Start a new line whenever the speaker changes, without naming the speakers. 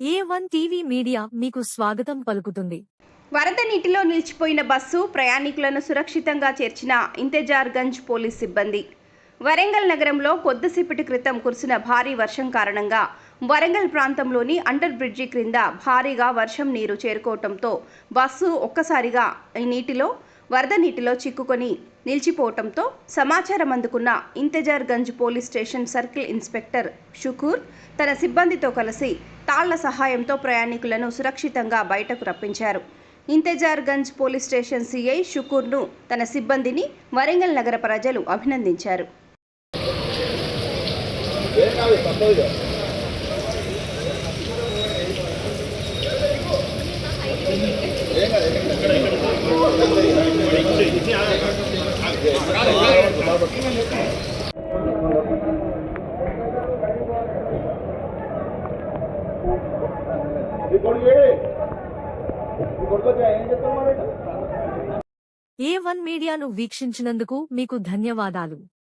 ఏ one TV media మీకు స్వాగతం పలుకుతుంది.
వరద నీటిలో నిలిచిపోయిన బస్సు ప్రయాణికులను సురక్షితంగా చేర్చిన ఇంతెజార్గంజ్ పోలీస్ సిబ్బంది. వరంగల్ నగరంలో కొద్దిసేపటి క్రితం కురిసిన భారీ వర్షం కారణంగా వరంగల్ ప్రాంతంలోని అండర్ బ్రిడ్జి క్రింద భారీగా వర్షం నీరు చేరుకోవటంతో బస్సు ఒక్కసారిగా ఈ నీటిలో వరద నీటిలో చిక్కుకొని నిలిచిపోవటంతో సమాచారం అందుకున్న Intezarganj police station circle inspector Shukur తన సిబ్బందితో కలిసి తాళ్ళ సహాయంతో ప్రయాణికులను సురక్షితంగా బయటకు రప్పించారు. ఇంతెజార్గంజ్ పోలీస్ స్టేషన్ సిఐ షుకూర్ను తన సిబ్బందిని వరంగల్ నగర ప్రజలు అభినందించారు.
ఏ వన్ మీడియాను వీక్షించినందుకు మీకు ధన్యవాదాలు.